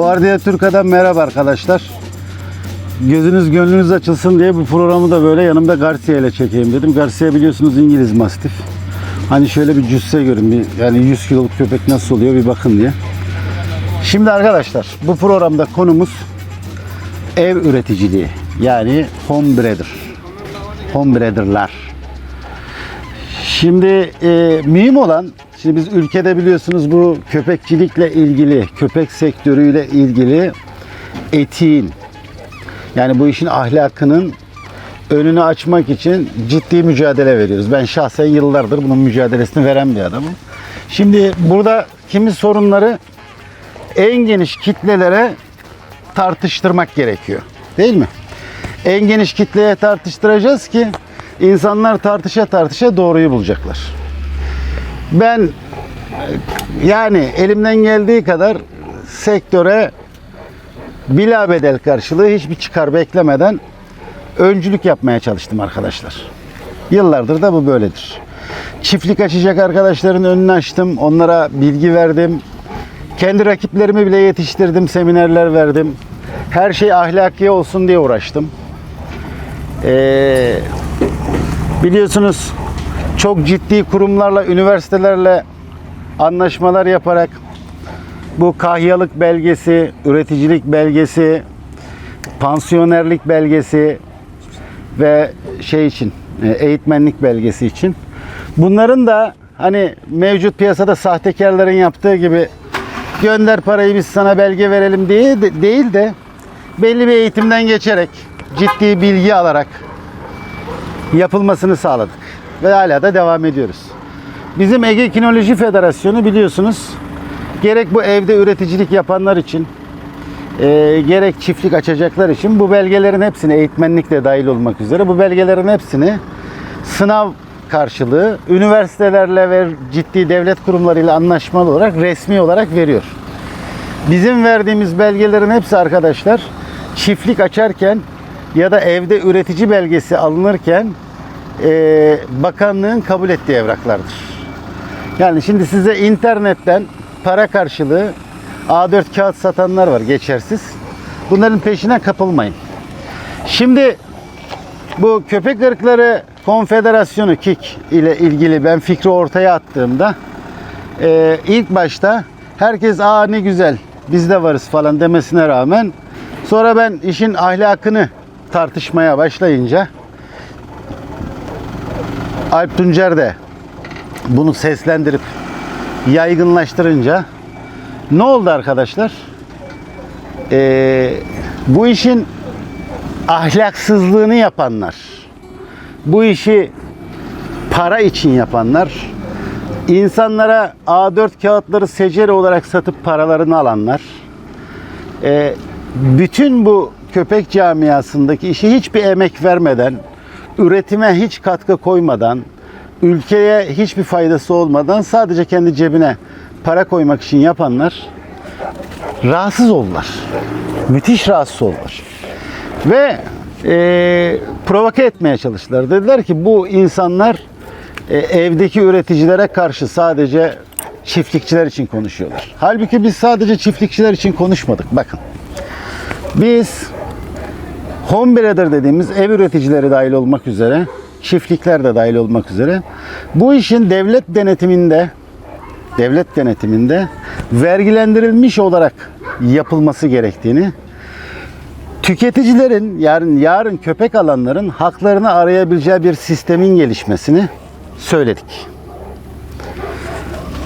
Guardia Türka'dan merhaba arkadaşlar. Gözünüz gönlünüz açılsın diye bu programı da böyle yanımda Garcia ile çekeyim dedim. Garcia biliyorsunuz İngiliz mastif. Hani şöyle bir cüsse görün. Bir, yani 100 kiloluk köpek nasıl oluyor bir bakın diye. Şimdi arkadaşlar bu programda konumuz ev üreticiliği. Yani home breeder. Home breeder'lar. Şimdi e, mühim olan, şimdi biz ülkede biliyorsunuz bu köpekçilikle ilgili, köpek sektörüyle ilgili etiğin, yani bu işin ahlakının önünü açmak için ciddi mücadele veriyoruz. Ben şahsen yıllardır bunun mücadelesini veren bir adamım. Şimdi burada kimi sorunları en geniş kitlelere tartıştırmak gerekiyor. Değil mi? En geniş kitleye tartıştıracağız ki insanlar tartışa tartışa doğruyu bulacaklar. Ben yani elimden geldiği kadar sektöre bila bedel karşılığı hiçbir çıkar beklemeden öncülük yapmaya çalıştım arkadaşlar. Yıllardır da bu böyledir. Çiftlik açacak arkadaşların önünü açtım. Onlara bilgi verdim. Kendi rakiplerimi bile yetiştirdim. Seminerler verdim. Her şey ahlaki olsun diye uğraştım. Ee, biliyorsunuz çok ciddi kurumlarla, üniversitelerle anlaşmalar yaparak bu kahyalık belgesi, üreticilik belgesi, pansiyonerlik belgesi ve şey için, e, eğitmenlik belgesi için. Bunların da hani mevcut piyasada sahtekarların yaptığı gibi gönder parayı biz sana belge verelim diye de, değil de belli bir eğitimden geçerek ciddi bilgi alarak yapılmasını sağladık. Ve hala da devam ediyoruz. Bizim Ege Kinoloji Federasyonu biliyorsunuz gerek bu evde üreticilik yapanlar için e, gerek çiftlik açacaklar için bu belgelerin hepsini eğitmenlik de dahil olmak üzere bu belgelerin hepsini sınav karşılığı üniversitelerle ve ciddi devlet kurumlarıyla anlaşmalı olarak resmi olarak veriyor. Bizim verdiğimiz belgelerin hepsi arkadaşlar çiftlik açarken ya da evde üretici belgesi alınırken e, bakanlığın kabul ettiği evraklardır. Yani şimdi size internetten para karşılığı A4 kağıt satanlar var geçersiz. Bunların peşine kapılmayın. Şimdi bu Köpek Irkları Konfederasyonu KİK ile ilgili ben fikri ortaya attığımda e, ilk başta herkes aa ne güzel biz de varız falan demesine rağmen sonra ben işin ahlakını tartışmaya başlayınca Alp Tuncer de bunu seslendirip yaygınlaştırınca ne oldu arkadaşlar? Ee, bu işin ahlaksızlığını yapanlar, bu işi para için yapanlar, insanlara A4 kağıtları secere olarak satıp paralarını alanlar, e, bütün bu köpek camiasındaki işi hiçbir emek vermeden, üretime hiç katkı koymadan, ülkeye hiçbir faydası olmadan sadece kendi cebine para koymak için yapanlar rahatsız oldular. Müthiş rahatsız oldular. Ve e, provoke etmeye çalıştılar. Dediler ki bu insanlar e, evdeki üreticilere karşı sadece çiftlikçiler için konuşuyorlar. Halbuki biz sadece çiftlikçiler için konuşmadık. Bakın. Biz home breeder dediğimiz ev üreticileri dahil olmak üzere, çiftlikler de dahil olmak üzere bu işin devlet denetiminde devlet denetiminde vergilendirilmiş olarak yapılması gerektiğini tüketicilerin yarın yarın köpek alanların haklarını arayabileceği bir sistemin gelişmesini söyledik.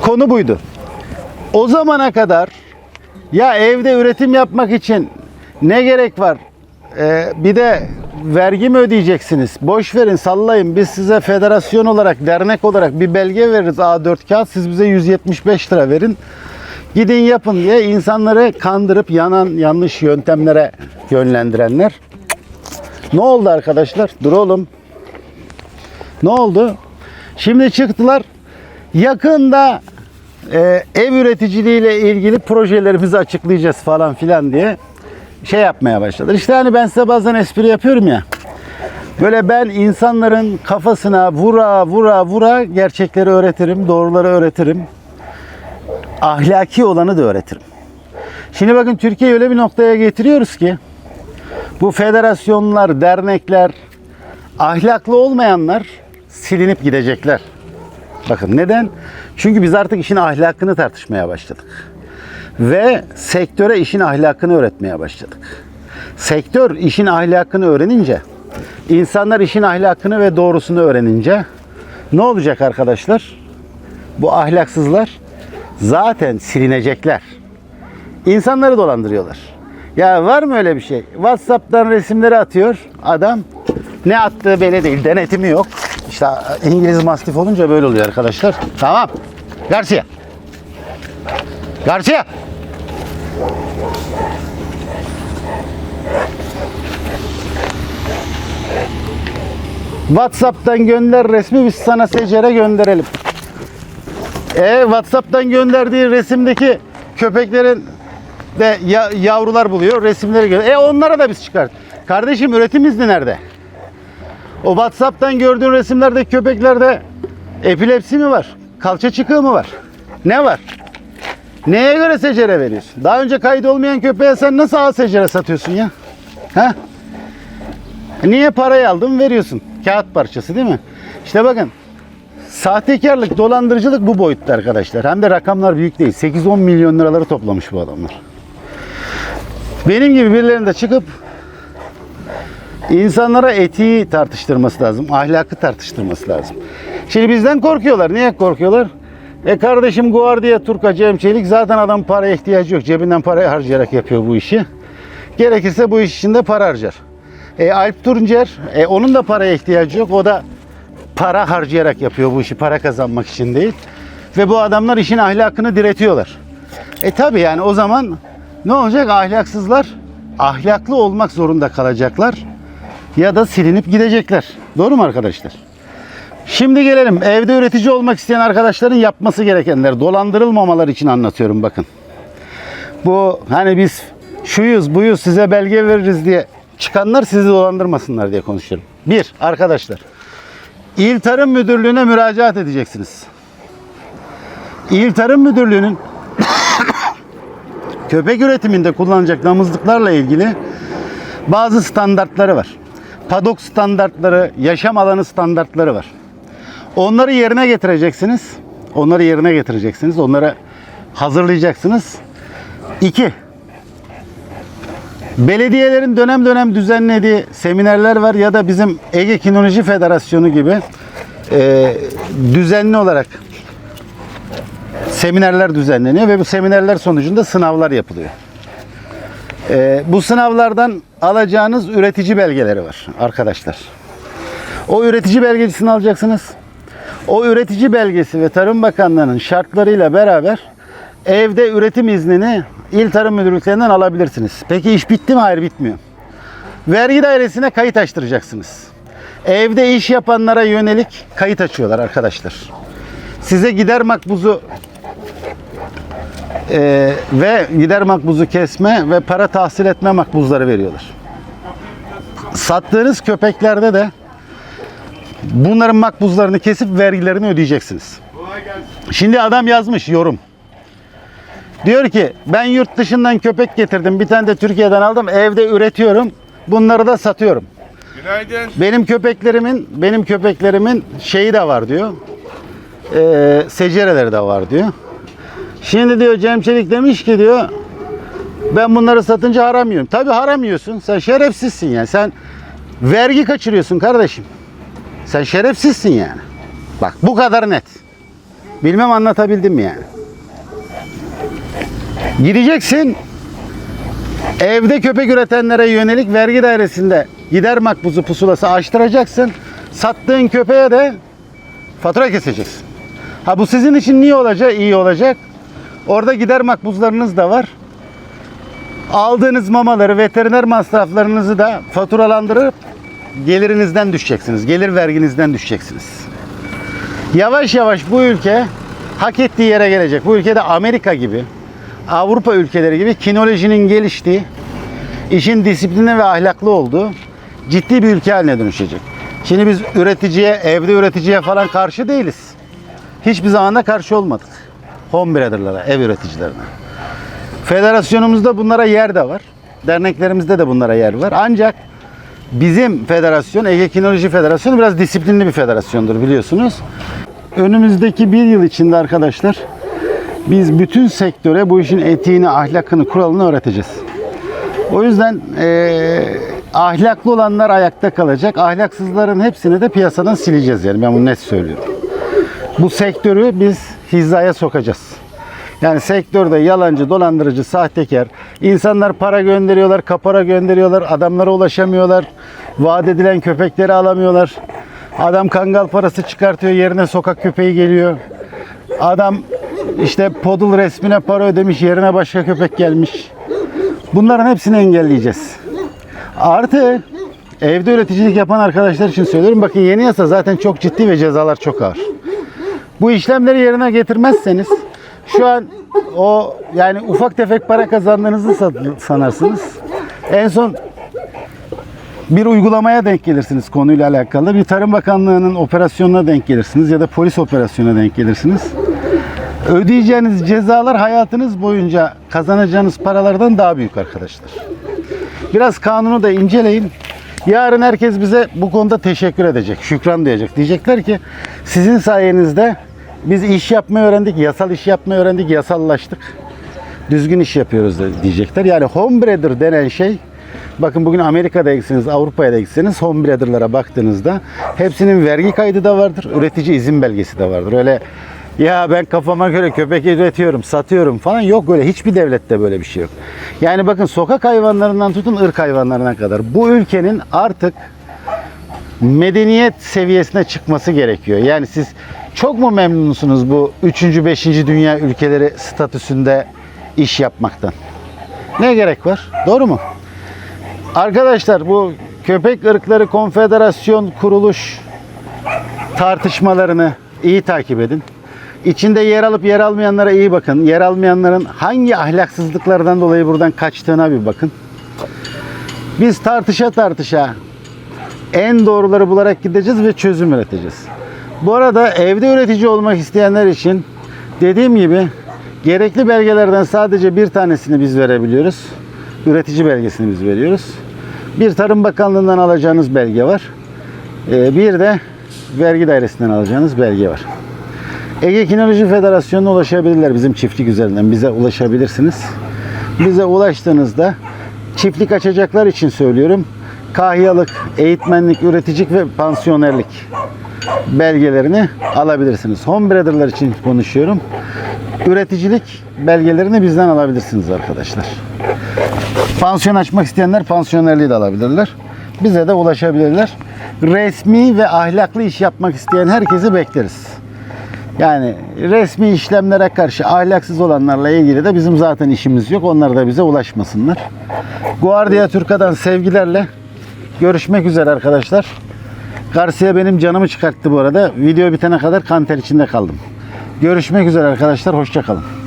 Konu buydu. O zamana kadar ya evde üretim yapmak için ne gerek var? Ee, bir de vergi mi ödeyeceksiniz? Boş verin, sallayın. Biz size federasyon olarak, dernek olarak bir belge veririz A4 kağıt. Siz bize 175 lira verin. Gidin yapın diye insanları kandırıp yanan yanlış yöntemlere yönlendirenler. Ne oldu arkadaşlar? Dur oğlum. Ne oldu? Şimdi çıktılar. Yakında e, ev üreticiliğiyle ilgili projelerimizi açıklayacağız falan filan diye şey yapmaya başladılar. İşte hani ben size bazen espri yapıyorum ya. Böyle ben insanların kafasına vura vura vura gerçekleri öğretirim, doğruları öğretirim. Ahlaki olanı da öğretirim. Şimdi bakın Türkiye'yi öyle bir noktaya getiriyoruz ki bu federasyonlar, dernekler, ahlaklı olmayanlar silinip gidecekler. Bakın neden? Çünkü biz artık işin ahlakını tartışmaya başladık. Ve sektöre işin ahlakını öğretmeye başladık. Sektör işin ahlakını öğrenince, insanlar işin ahlakını ve doğrusunu öğrenince ne olacak arkadaşlar? Bu ahlaksızlar zaten silinecekler. İnsanları dolandırıyorlar. Ya var mı öyle bir şey? WhatsApp'tan resimleri atıyor adam. Ne attığı belli değil. Denetimi yok. İşte İngiliz mastif olunca böyle oluyor arkadaşlar. Tamam. Garcia. Garcia. WhatsApp'tan gönder resmi biz sana secere gönderelim. E WhatsApp'tan gönderdiği resimdeki köpeklerin de ya- yavrular buluyor, resimleri gö- E onlara da biz çıkart. Kardeşim üretim izni nerede? O WhatsApp'tan gördüğün resimlerdeki köpeklerde epilepsi mi var? Kalça çıkığı mı var? Ne var? Neye göre secere veriyorsun? Daha önce kayıt olmayan köpeğe sen nasıl ağ secere satıyorsun ya? Ha? Niye parayı aldın veriyorsun? Kağıt parçası değil mi? İşte bakın Sahtekarlık, dolandırıcılık bu boyutta arkadaşlar. Hem de rakamlar büyük değil. 8-10 milyon liraları toplamış bu adamlar. Benim gibi birilerinin de çıkıp insanlara etiği tartıştırması lazım. Ahlakı tartıştırması lazım. Şimdi bizden korkuyorlar. Niye korkuyorlar? E kardeşim Guardia Turka Cem Çelik zaten adam paraya ihtiyacı yok. Cebinden parayı harcayarak yapıyor bu işi. Gerekirse bu iş için de para harcar. E, Alp Tuncer, e, onun da paraya ihtiyacı yok. O da para harcayarak yapıyor bu işi para kazanmak için değil. Ve bu adamlar işin ahlakını diretiyorlar. E tabi yani o zaman ne olacak? Ahlaksızlar ahlaklı olmak zorunda kalacaklar ya da silinip gidecekler. Doğru mu arkadaşlar? Şimdi gelelim evde üretici olmak isteyen arkadaşların yapması gerekenler. Dolandırılmamalar için anlatıyorum bakın. Bu hani biz şuyuz buyuz size belge veririz diye çıkanlar sizi dolandırmasınlar diye konuşuyorum. Bir arkadaşlar İl Tarım Müdürlüğü'ne müracaat edeceksiniz. İl Tarım Müdürlüğü'nün köpek üretiminde kullanacak damızlıklarla ilgili bazı standartları var. Padok standartları, yaşam alanı standartları var. Onları yerine getireceksiniz. Onları yerine getireceksiniz. Onları hazırlayacaksınız. İki, Belediyelerin dönem dönem düzenlediği seminerler var ya da bizim Ege Kinoloji Federasyonu gibi e, düzenli olarak seminerler düzenleniyor ve bu seminerler sonucunda sınavlar yapılıyor. E, bu sınavlardan alacağınız üretici belgeleri var arkadaşlar. O üretici belgesini alacaksınız. O üretici belgesi ve Tarım Bakanlığı'nın şartlarıyla beraber evde üretim iznini İl Tarım Müdürlüklerinden alabilirsiniz. Peki iş bitti mi? Hayır bitmiyor. Vergi dairesine kayıt açtıracaksınız. Evde iş yapanlara yönelik kayıt açıyorlar arkadaşlar. Size gider makbuzu e, ve gider makbuzu kesme ve para tahsil etme makbuzları veriyorlar. Sattığınız köpeklerde de bunların makbuzlarını kesip vergilerini ödeyeceksiniz. Şimdi adam yazmış yorum. Diyor ki ben yurt dışından köpek getirdim. Bir tane de Türkiye'den aldım. Evde üretiyorum. Bunları da satıyorum. Günaydın. Benim köpeklerimin benim köpeklerimin şeyi de var diyor. Ee, secereleri de var diyor. Şimdi diyor Cem Çelik demiş ki diyor ben bunları satınca haram yiyorum. Tabi haram yiyorsun. Sen şerefsizsin yani. Sen vergi kaçırıyorsun kardeşim. Sen şerefsizsin yani. Bak bu kadar net. Bilmem anlatabildim mi yani. Gideceksin evde köpek üretenlere yönelik vergi dairesinde gider makbuzu pusulası açtıracaksın. Sattığın köpeğe de fatura keseceksin. Ha bu sizin için niye olacak? İyi olacak. Orada gider makbuzlarınız da var. Aldığınız mamaları, veteriner masraflarınızı da faturalandırıp gelirinizden düşeceksiniz. Gelir verginizden düşeceksiniz. Yavaş yavaş bu ülke hak ettiği yere gelecek. Bu ülkede Amerika gibi, Avrupa ülkeleri gibi kinolojinin geliştiği, işin disipline ve ahlaklı olduğu ciddi bir ülke haline dönüşecek. Şimdi biz üreticiye, evde üreticiye falan karşı değiliz. Hiçbir zaman da karşı olmadık. Home brother'lara, ev üreticilerine. Federasyonumuzda bunlara yer de var. Derneklerimizde de bunlara yer var. Ancak bizim federasyon, Ege Kinoloji Federasyonu biraz disiplinli bir federasyondur biliyorsunuz. Önümüzdeki bir yıl içinde arkadaşlar biz bütün sektöre bu işin etiğini, ahlakını, kuralını öğreteceğiz. O yüzden eee, ahlaklı olanlar ayakta kalacak. Ahlaksızların hepsini de piyasadan sileceğiz yani ben bunu net söylüyorum. Bu sektörü biz hizaya sokacağız. Yani sektörde yalancı, dolandırıcı, sahtekar, insanlar para gönderiyorlar, kapara gönderiyorlar, adamlara ulaşamıyorlar, vaat edilen köpekleri alamıyorlar. Adam kangal parası çıkartıyor, yerine sokak köpeği geliyor. Adam işte podul resmine para ödemiş, yerine başka köpek gelmiş. Bunların hepsini engelleyeceğiz. Artı evde üreticilik yapan arkadaşlar için söylüyorum. Bakın yeni yasa zaten çok ciddi ve cezalar çok ağır. Bu işlemleri yerine getirmezseniz şu an o yani ufak tefek para kazandığınızı san- sanarsınız. En son bir uygulamaya denk gelirsiniz konuyla alakalı. Bir Tarım Bakanlığı'nın operasyonuna denk gelirsiniz ya da polis operasyonuna denk gelirsiniz. Ödeyeceğiniz cezalar hayatınız boyunca kazanacağınız paralardan daha büyük arkadaşlar. Biraz kanunu da inceleyin. Yarın herkes bize bu konuda teşekkür edecek, şükran diyecek. Diyecekler ki sizin sayenizde biz iş yapmayı öğrendik, yasal iş yapmayı öğrendik, yasallaştık. Düzgün iş yapıyoruz diyecekler. Yani homebreader denen şey Bakın bugün Amerika'da gitseniz, Avrupa'ya da gitseniz homebreader'lara baktığınızda hepsinin vergi kaydı da vardır, üretici izin belgesi de vardır. Öyle ya ben kafama göre köpek üretiyorum, satıyorum falan yok öyle. Hiçbir devlette böyle bir şey yok. Yani bakın sokak hayvanlarından tutun ırk hayvanlarına kadar bu ülkenin artık medeniyet seviyesine çıkması gerekiyor. Yani siz çok mu memnunsunuz bu 3. 5. dünya ülkeleri statüsünde iş yapmaktan? Ne gerek var? Doğru mu? Arkadaşlar bu köpek ırkları konfederasyon kuruluş tartışmalarını iyi takip edin. İçinde yer alıp yer almayanlara iyi bakın. Yer almayanların hangi ahlaksızlıklardan dolayı buradan kaçtığına bir bakın. Biz tartışa tartışa en doğruları bularak gideceğiz ve çözüm üreteceğiz. Bu arada evde üretici olmak isteyenler için dediğim gibi gerekli belgelerden sadece bir tanesini biz verebiliyoruz. Üretici belgesini biz veriyoruz. Bir Tarım Bakanlığı'ndan alacağınız belge var. Ee, Bir de vergi dairesinden alacağınız belge var. Ege Kinoloji Federasyonu'na ulaşabilirler bizim çiftlik üzerinden. Bize ulaşabilirsiniz. Bize ulaştığınızda çiftlik açacaklar için söylüyorum. Kahyalık, eğitmenlik, üreticilik ve pansiyonerlik belgelerini alabilirsiniz. Homebreader'lar için konuşuyorum. Üreticilik belgelerini bizden alabilirsiniz arkadaşlar. Pansiyon açmak isteyenler pansiyonerliği de alabilirler. Bize de ulaşabilirler. Resmi ve ahlaklı iş yapmak isteyen herkesi bekleriz. Yani resmi işlemlere karşı ahlaksız olanlarla ilgili de bizim zaten işimiz yok. Onlar da bize ulaşmasınlar. Guardia Türka'dan sevgilerle görüşmek üzere arkadaşlar. Garcia benim canımı çıkarttı bu arada. Video bitene kadar kanter içinde kaldım. Görüşmek üzere arkadaşlar. Hoşçakalın.